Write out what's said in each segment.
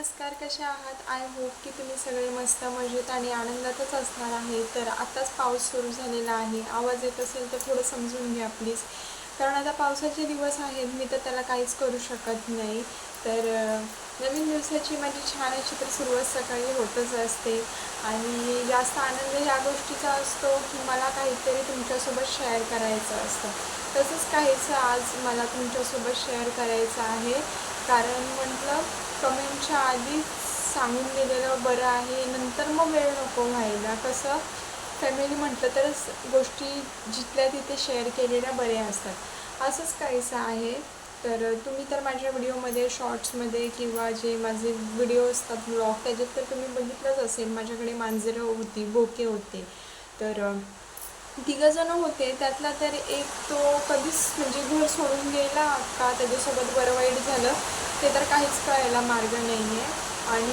नमस्कार कसे आहात? आय होप की तुम्ही सगळे मस्त मजेत आणि आनंदातच असणार आहे तर आत्ताच पाऊस सुरू झालेला आहे. आवाज येत असेल तर थोडं समजून घ्या प्लीज कारण आता पावसाचे दिवस आहेत मी तर त्याला काहीच करू शकत नाही. तर नवीन दिवसाची माझी छान अशी तर सुरुवात सकाळी होतच असते. आणि जास्त आनंद ह्या गोष्टीचा असतो की मला काहीतरी तुमच्यासोबत शेअर करायचं असतं. तसंच काहीचं आज मला तुमच्यासोबत शेअर करायचं आहे. कारण म्हटलं कमेंटच्या आधीच सांगून दिलेलं बरं आहे. नंतर मग वेळ नको व्हायला. कसं फॅमिली म्हटलं तरच गोष्टी जिथल्या तिथे शेअर केलेल्या बऱ्या असतात. असंच काहीसं आहे. तर तुम्ही तर माझ्या व्हिडिओमध्ये शॉर्ट्समध्ये किंवा जे माझे व्हिडिओ असतात ब्लॉग त्याच्यात तर तुम्ही बघितलंच असेल. माझ्याकडे मांजरं होती बोके होते. तर तिघंजणं होते त्यातला तर एक तो कधीच म्हणजे घर सोडून गेला का त्याच्यासोबत बरं वाईट झालं ते तर काहीच कळायला मार्ग नाही आहे आणि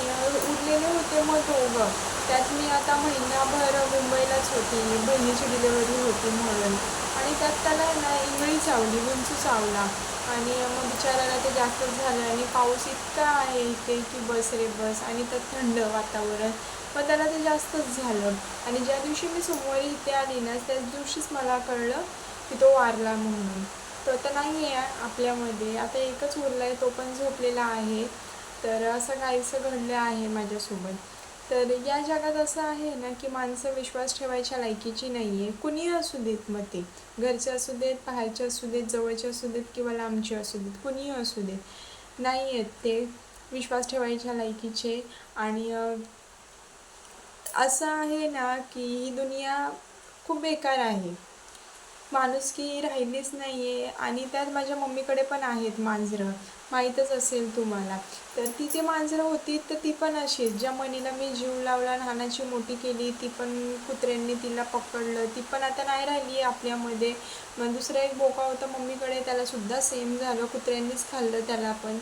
उरलेले होते मग दोघं. त्यात मी आता महिनाभर मुंबईलाच होती बहिणीची डिलेवरी होती म्हणून. आणि त्यात त्याला ना इंगळी चावली विंचू चावला. आणि मग बिचाराला ते जास्तच झालं आणि पाऊस इतका आहे इथे की बस रे बस. आणि त्यात थंड वातावरण. मग त्याला ते जास्तच झालं. आणि ज्या दिवशी मी सोमवारी इथे आली ना त्याच दिवशीच मला कळलं की तो वारला म्हणून. तो आता नाही आहे आपल्यामध्ये. आता एकच उरला आहे तो पण झोपलेला आहे. तर असं काहीसं घडलं आहे माझ्यासोबत. तर या जगात असं आहे ना की माणसं विश्वास ठेवायच्या लायकीची नाही आहे कुणीही असू देत मग ते. घरचे असू देत बाहेरचे असू देत जवळचे असू देत किंवा लांबचे असू देत. कुणीही असू देत. नाही आहेत ते. विश्वास ठेवायच्या लायकीचे. आणि असं आहे ना की ही दुनिया खूप बेकार आहे. माणुसकी राहिलीच नाही आहे आणि त्यात माझ्या मम्मीकडे पण आहेत मांजरं. माहीतच असेल तुम्हाला. तर ती ती मांजरं होती तर ती पण अशीच. ज्या मनीला मी जीव लावला लहानाची मोठी केली ती पण कुत्र्यांनी तिला पकडलं. ती पण आता नाही राहिली आहे आपल्यामध्ये. मग दुसरा एक बोका होता मम्मीकडे त्यालासुद्धा सेम झालं. कुत्र्यांनीच खाल्लं त्याला पण.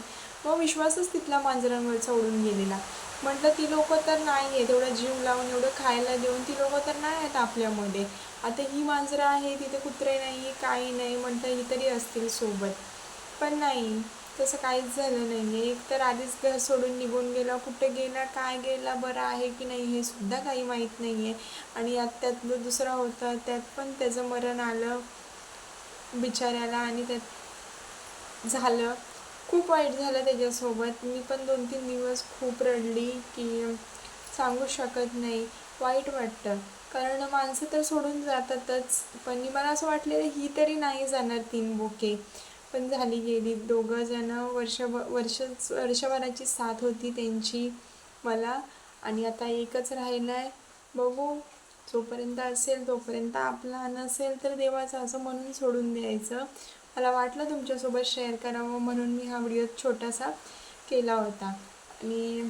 मग विश्वासच तिथला मांजरांवरचा उडून गेलेला. म्हटलं ती लोक तर नाही आहेत. एवढं जीव लावून एवढं खायला देऊन ती लोक तर नाही आहेत आपल्यामध्ये. आता ही मांजरं आहे तिथे कुत्रे नाही काही नाही म्हटलं ही तरी असतील सोबत. पण नाही तसं काहीच झालं नाही आहे एक तर आधीच घर सोडून निघून गेला. कुठे गेला काय गेला बरं आहे की नाही हे सुद्धा काही माहीत नाही आहे आणि यात त्यातलं दुसरा होता त्यात पण त्याचं मरण आलं बिचाऱ्याला आणि त्यात झालं. खूप वाईट झालं त्याच्यासोबत. मी पण दोन तीन दिवस खूप रडली की सांगू शकत नाही. वाईट वाटतं. कारण माणसं तर सोडून जातातच. पण मला असं वाटलेलं ही तरी नाही जाणार तीन बोके. पण झाली गेली. दोघं जणं वर्ष वर्ष वर्षभराची साथ होती त्यांची मला. आणि आता एकच राहिलं आहे बघू. जोपर्यंत असेल तोपर्यंत आपला नसेल तर देवाचं असं म्हणून सोडून द्यायचं. मला वाटलं तुमच्यासोबत शेअर करावं म्हणून मी हा व्हिडिओ छोटासा केला होता. आणि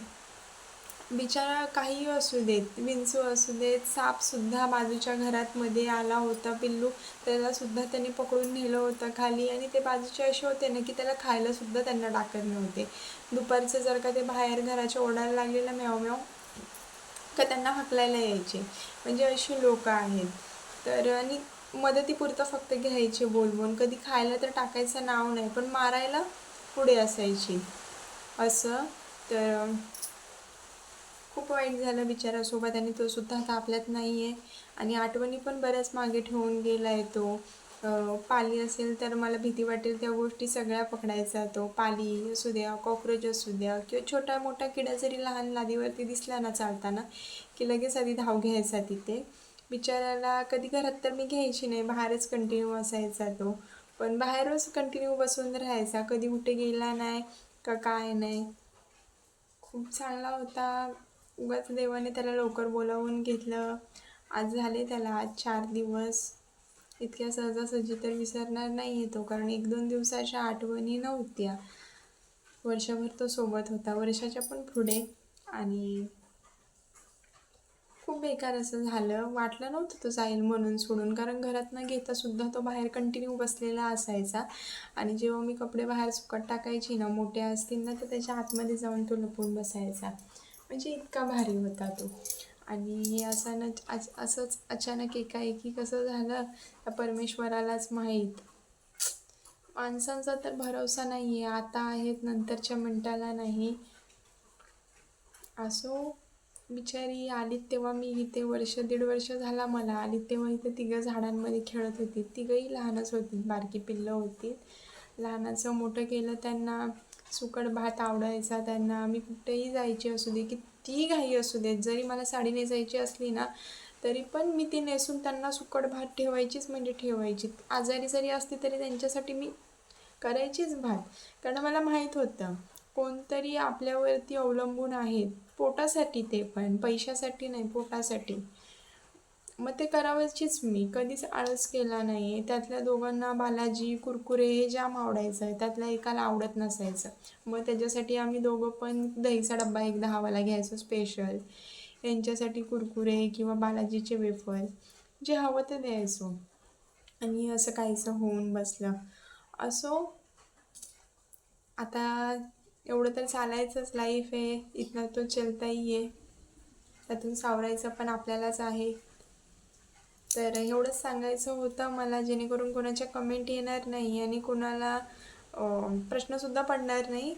बिचारा काही असू देत विंचू असू देत सापसुद्धा बाजूच्या घरात मध्ये आला होता पिल्लू. त्यालासुद्धा त्यांनी पकडून नेलं होतं खाली आणि ते बाजूचे असे होते ना की त्याला खायलासुद्धा त्यांना टाकत नव्हते. दुपारचं जर का ते बाहेर घराच्या ओढायला लागलेलं म्याव म्याव का त्यांना हकलायला यायचे. म्हणजे अशी लोकं आहेत. तर आणि मदतीपुरतं फक्त घ्यायचे बोलवून कधी खायला तर टाकायचं नाव नाही पण मारायला पुढे असायची. असं. तर खूप वाईट झालं बिचारासोबत आणि तो सुद्धा आता आपल्यात नाही आहे आणि आठवणी पण बऱ्याच मागे ठेवून गेला आहे तो. पाली असेल तर मला भीती वाटेल त्या गोष्टी सगळ्या पकडायचा तो. पाली असू द्या कॉक्रोच असू द्या किंवा छोटा मोठा किडा जरी लहान लादीवरती दिसला ना चालताना की लगेच आधी धाव घ्यायचा तिथे. बिचाराला कधी घरात तर मी घ्यायची नाही बाहेरच कंटिन्यू असायचा तो. पण बाहेरच कंटिन्यू बसून राहायचा कधी कुठे गेला नाही का काय नाही. खूप चांगला होता. उगाच देवाने त्याला लवकर बोलावून घेतलं. आज झाले त्याला आज चार दिवस. इतक्या सहजासहजी तर विसरणार नाही आहे तो कारण एक दोन दिवसाच्या आठवणी नव्हत्या. वर्षभर तो सोबत होता. वर्षाच्या पण पुढे. आणि खूप बेकार असं झालं. वाटलं नव्हतं तो जाईल म्हणून सोडून. कारण घरात न घेता सुद्धा तो बाहेर कंटिन्यू बसलेला असायचा. आणि जेव्हा मी कपडे बाहेर सुकट टाकायची ना मोठे असतील ना तर त्याच्या आतमध्ये जाऊन तो लपून बसायचा. म्हणजे इतका भारी होता तो. आणि अचानक अच असंच अचानक एकाएकी कसं झालं? त्या परमेश्वरालाच माहीत. माणसांचा तर भरोसा नाही आहे आता आहेत नंतरच्या मिनटाला नाही. असो बिचारी आलीत तेव्हा मी इथे वर्ष दीड वर्ष झाला मला. आली तेव्हा इथे तिघं झाडांमध्ये खेळत होती. तिघंही लहानच होती बारकी पिल्लं होती. लहानाचं मोठं केलं त्यांना सुकट भात आवडायचा. त्यांना मी कुठेही जायची असू दे कितीही घाई असू देत जरी मला साडी नेसायची असली ना तरी पण मी ती नेसून त्यांना सुकट भात ठेवायचीच म्हणजे ठेवायची. आजारी जरी असली तरी त्यांच्यासाठी मी करायचीच भात. कारण मला माहीत होतं कोणतरी आपल्यावरती अवलंबून आहेत पोटासाठी ते पण पैशासाठी नाही पोटासाठी. मग ते करावयाचीच मी. कधीच आळस केला नाही त्यातल्या दोघांना बालाजी कुरकुरे हे जाम आवडायचं. आहे त्यातल्या एकाला आवडत नसायचं. मग त्याच्यासाठी आम्ही दोघं पण दहीचा डब्बा एक दहावाला घ्यायचो स्पेशल यांच्यासाठी कुरकुरे किंवा बालाजीचे वेफर जे हवं ते द्यायचो. आणि असं काहीसं होऊन बसलं. असो आता एवढं तर चालायचंच लाईफ आहे. इथनं तो चलताही आहे त्यातून सावरायचं पण आपल्यालाच आहे. तर एवढंच सांगायचं होतं मला जेणेकरून कोणाच्या कमेंट येणार नाही आणि कोणाला प्रश्नसुद्धा पडणार नाही.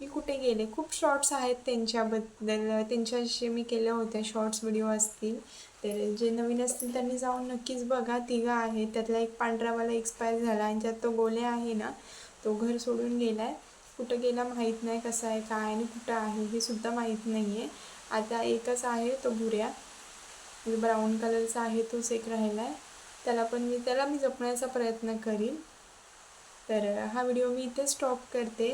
मी कुठे गेले? खूप शॉर्ट्स आहेत त्यांच्याबद्दल. त्यांच्याशी मी केल्या होत्या शॉर्ट्स व्हिडिओ असतील. तर जे नवीन असतील त्यांनी जाऊन नक्कीच बघा. तिघं आहेत. त्यातला एक पांढरावाला एक्सपायर झाला आणि त्यात तो गोले आहे ना तो घर सोडून गेला आहे कुठं गेला माहीत नाही कसं आहे काय आणि कुठं आहे हे सुद्धा माहीत नाही आहे आता एकच आहे तो भुऱ्या म्हणजे ब्राऊन कलरचा आहे तोच एक राहिला आहे त्याला पण मी त्याला मी जपण्याचा प्रयत्न करीन. तर हा व्हिडिओ मी इथे स्टॉप करते.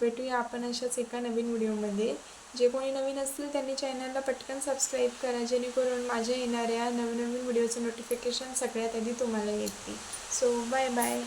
भेटूया आपण अशाच एका नवीन व्हिडिओमध्ये जे कोणी नवीन असतील त्यांनी चॅनलला पटकन सबस्क्राईब करा जेणेकरून माझ्या येणाऱ्या नवनवीन व्हिडिओचं नोटिफिकेशन सगळ्यात आधी तुम्हाला येतील. So bye bye